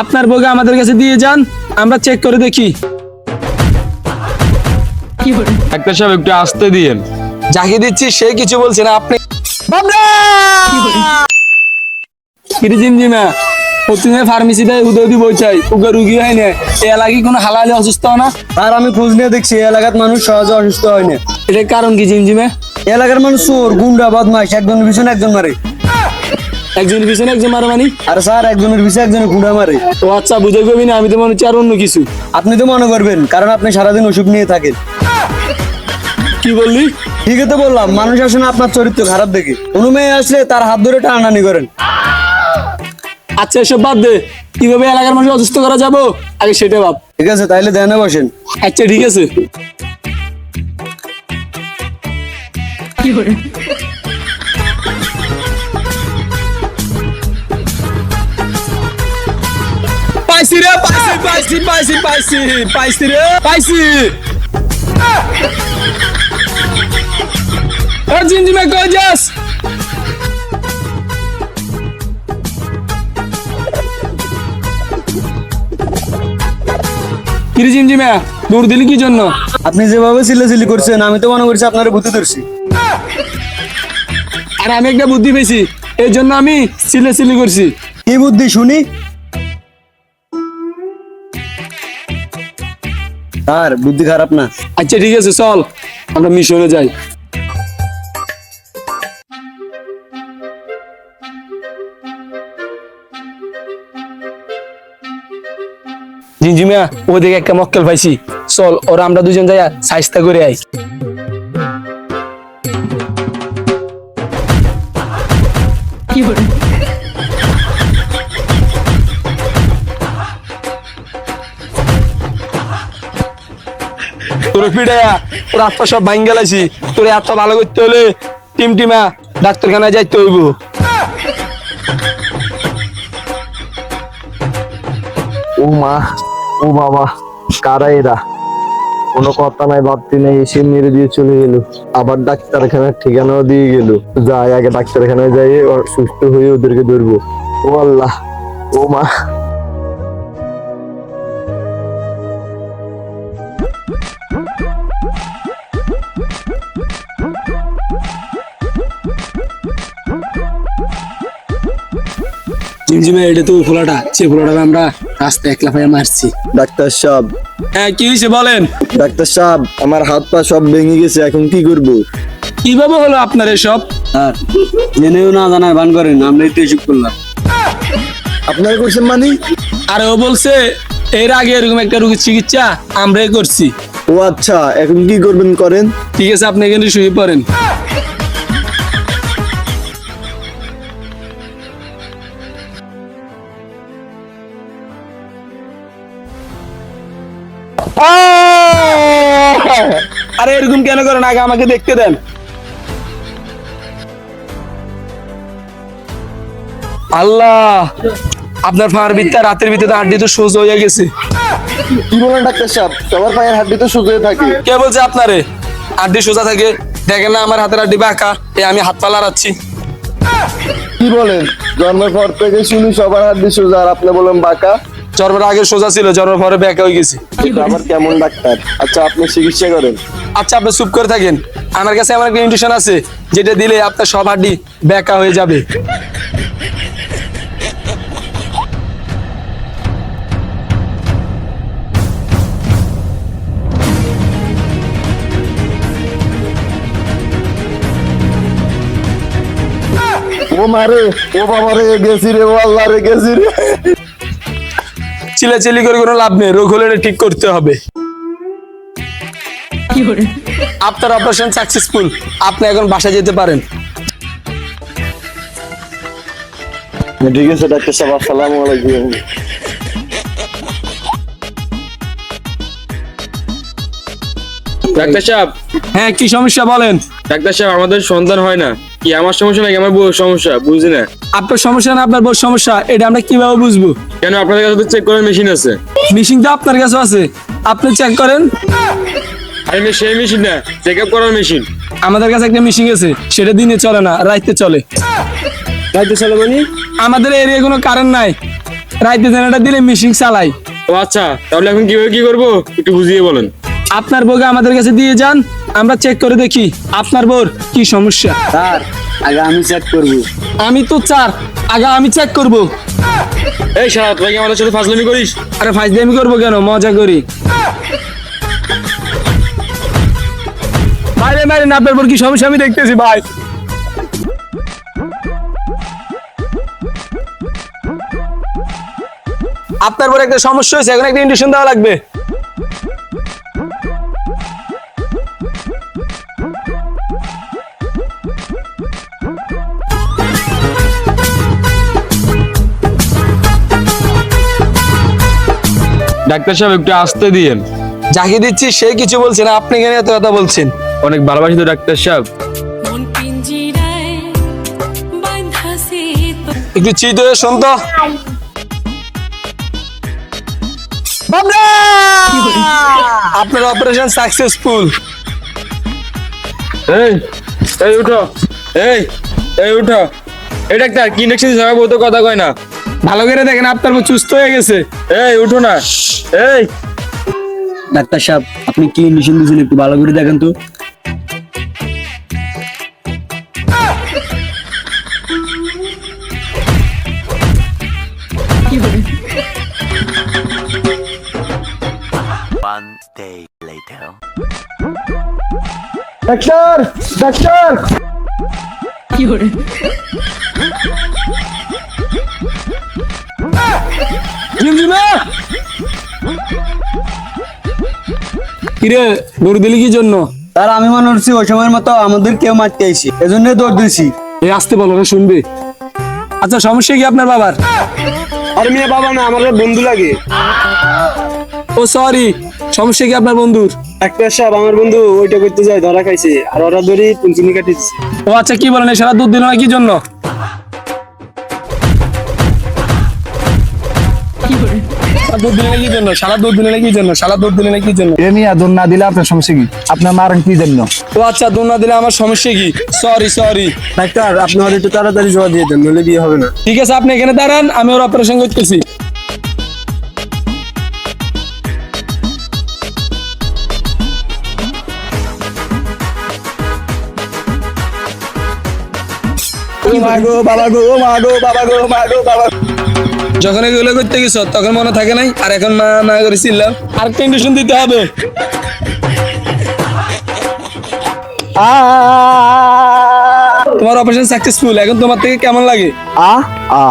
আপনার বউকে আমাদের কাছে দিয়ে যান আমরা চেক করে দেখি। ডাক্তার সাহেব একটু আসতে দিয়েন। যাকে দিচ্ছি সে কিছু বলছে না আপনি প্রতিদিন ফার্মেসিতে উদয়দি বই চাই ওকে রুগী হয় না। এলাকায় কোনো হালালে অসুস্থ না? আর আমি খোঁজ নিয়ে দেখছি এলাকার মানুষ সহজে অসুস্থ হয় না। এটার কারণ কি জিমজিমে? এলাকার মানুষ চোর গুন্ডা বদমাস একজনের পিছনে একজন মারে। একজন পিছনে একজন মারে মানি? আর স্যার একজনের পিছনে একজনে গুন্ডা মারে। ও আচ্ছা বুঝে কবি না আমি তো মনে হচ্ছে আর অন্য কিছু। আপনি তো মনে করবেন কারণ আপনি সারাদিন ওষুধ নিয়ে থাকেন। কি বললি? ঠিকই তো বললাম মানুষ আসলে আপনার চরিত্র খারাপ দেখে। কোনো মেয়ে আসলে তার হাত ধরে টানাটানি করেন। আচ্ছা এসব বাদ দে। কীভাবে এলাকার মানুষ অসুস্থ করা যাব? আগে সেটা ভাব। ঠিক আছে তাইলে ধ্যানে বসেন। আচ্ছা ঠিক আছে। পাইছি রে পাইছি পাইছি পাইছি পাইছি পাইছি রে পাইছি। আর জিঞ্জিমে কই যাস? কিরে জিমজিমে দৌড় দিলি কি জন্য? আপনি যেভাবে চিল্লাচিল্লি করছেন আমি তো মনে করছি আপনার বুদ্ধি ধরছি। আর আমি একটা বুদ্ধি পেয়েছি এই জন্য আমি সিলি করছি। কি বুদ্ধি শুনি? আর বুদ্ধি খারাপ না। আচ্ছা ঠিক আছে, চল। আমরা মিশনে যাই। জিঞ্জিমিয়া ওদিকে একটা মক্কেল পাইছি। চল, ওরা আমরা দুজন যাইয়া সাইস্তা করে আই। তোর তোর আত্মা সব ভাঙ্গ গেলাইছি তোর এত ভালো করতে হলে টিম টিমা ডাক্তারখানায় যাইতে হইব। ও মা, ও বাবা, কারা এরা? কোনো কথা নাই, ভাবতে নেই, এসে মেরে দিয়ে চলে গেল। আবার ডাক্তারখানার ঠিকানাও দিয়ে গেল। যাই, আগে ডাক্তারখানায় যাই সুস্থ হয়ে ওদেরকে ধরবো। ও আল্লাহ, ও মা। জিমজিমে এটা তো ফোলাটা সে ফোলাটা আমরা রাস্তায় একলা পায়ে মারছি। ডাক্তার সাহেব। হ্যাঁ কি হয়েছে বলেন? ডাক্তার সাহেব আমার হাত পা সব ভেঙে গেছে এখন কি করব? কীভাবে হলো আপনার এসব? আর জেনেও না জানায় ভান করেন আমরাই তো এসব করলাম। আপনারা করছেন মানে? আর ও বলছে এর আগে এরকম একটা রোগীর চিকিৎসা আমরাই করছি। ও আচ্ছা এখন কি করবেন করেন? ঠিক আছে আপনি এখানে শুয়ে পড়েন। আরে এরকম কেন করেন আগে আমাকে দেখতে দেন। আল্লাহ আপনার ফাঁড় বিদ্যা রাতের ভিতরে হাড্ডি তো সোজ হয়ে গেছে। কি বলেন ডাক্তার সাহেব? সবার পায়ের হাড্ডি তো সুযোগ থাকে। কে বলছে আপনারে? আড্ডি সোজা থাকে। দেখেন না আমার হাতের আড্ডি বাঁকা। এ আমি হাত পা লাড়াচ্ছি কি বলেন? জন্মের পর থেকে শুনি সবার হাড্ডি সোজা আর আপনি বলেন বাঁকা। জন্মের আগে সোজা ছিল জন্মের পরে ব্যাকা হয়ে গেছে। আবার কেমন ডাক্তার? আচ্ছা আপনি চিকিৎসা করেন? আচ্ছা আপনি চুপ করে থাকেন। আমার কাছে এমন একটা ইন্ডিশন আছে যেটা দিলে আপনার সব হাড্ডি ব্যাকা হয়ে যাবে। ও মারে ও বাবা রে গেছি রে ও আল্লাহ রে গেছি রে। চিলাচিলি করে কোনো লাভ নেই রোগ হলে ঠিক করতে হবে। আপনার অপারেশন সাকসেসফুল আপনি এখন বাসায় যেতে পারেন। ঠিক আছে ডাক্তার সাহেব আসসালামু আলাইকুম। ডাক্তার সাহেব। হ্যাঁ কি সমস্যা বলেন? ডাক্তার সাহেব আমাদের সন্তান হয় না। কি আমার সমস্যা নাকি আমার বউর সমস্যা? বুঝি না। আপনার সমস্যা না আপনার বড় সমস্যা এটা আমরা কীভাবে বুঝব? কেন আপনাদের কাছে চেক করার মেশিন আছে। মেশিন তো আপনার কাছে আছে। আপনি চেক করেন। আরে সেই মেশিন না চেক আপ করার মেশিন আমাদের কাছে একটা মেশিন আছে সেটা দিনে চলে না রাইতে চলে। রাইতে চলে মানে? আমাদের এরিয়া কোনো কারেন্ট নাই। রাইতে জেনারেটর দিলে মিশিং চালাই ও আচ্ছা তাহলে এখন কীভাবে কি করব? একটু বুঝিয়ে বলেন। আপনার বউকে আমাদের কাছে দিয়ে যান আমরা চেক করে দেখি আপনার বউর কি সমস্যা। স্যার আগে আমি চেক করব। আমি তো চার আগে আমি চেক করব। এই তোরা কি আমাদের সাথে ফাজলামি করিস? আরে ফাইজলে আমি করব কেন? মজা করি। বাইরে বাইরে না আপনার বউর কি সমস্যা? আমি দেখতেছি ভাই। আপনার পরে একটা সমস্যা হয়েছে এখন একটা ইন্ডেকশন দেওয়া লাগবে। ডাক্তার সাহেব একটু আসতে দিয়েন। যাকে দিচ্ছি সে কিছু বলছে না আপনি কেন এত কথা বলছেন? অনেক ভালোবাসি তো ডাক্তার সাহেব। একটু চিত হয়ে শোন তো। আপনার অপারেশন সাকসেসফুল এই এই উঠো। এই এই উঠো। এই ডাক্তার, কি ইঞ্জেকশন দিচ্ছে বলতে কথা কয় না। ভালো করে দেখেন, আপনার বউ সুস্থ হয়ে গেছে। এই, উঠো না। এই। ডাক্তার সাহেব, আপনি কি ইঞ্জেকশন দিয়েছেন একটু ভালো করে দেখেন তো। ডাক্তার ডাক্তার ঝিমঝিমা! কিরে দৌড় দিলি কি জন্য? স্যার আমি মনে হচ্ছি ওই সময়ের মতো আমাদের কেউ মারতে আইসি। এজন্য দৌড় দিয়েছি এই আসতে বলো না শুনবে। আচ্ছা সমস্যা কি আপনার বাবার? আরে মেয়ে বাবা না আমার বন্ধু লাগে। ও সরি সমস্যা কি আপনার বন্ধুর? ডাক্তার সাহেব আমার বন্ধু ওইটা করতে যায় ধরা খাইছে। আর ওরা ধরে পুঞ্চিনি কাটিছে ও আচ্ছা কি বলেন সারা দুধ দিল না কি জন্য? দুধ দিলে কি জন্য? সারা দুধ দিলে না কি জন্য? সারা দুধ দিলে কি জন্য? এ মিয়া দোন না দিলে আপনার সমস্যা কি? আপনার মারেন কি জন্য? ও আচ্ছা দুধ না দিলে আমার সমস্যা কি? সরি সরি ডাক্তার আপনি ওর একটু তাড়াতাড়ি জমা দিয়ে দেন নইলে বিয়ে হবে না। ঠিক আছে আপনি এখানে দাঁড়ান আমি ওর অপারেশন করতেছি। যখন এগুলো করতে গেছ তখন মনে থাকে নাই? আর এখন মা না করেছিলাম আর কন্ডিশন দিতে হবে। তোমার অপারেশন সাকসেসফুল এখন তোমার থেকে কেমন লাগে? আ আ।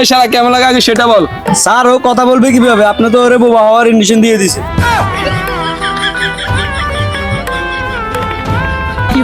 এই সারা কেমন লাগে আগে সেটা বল। স্যার ও কথা বলবে কীভাবে? আপনি তো ওরে বাবা হওয়ার ইঞ্জেকশন দিয়ে দিছে কি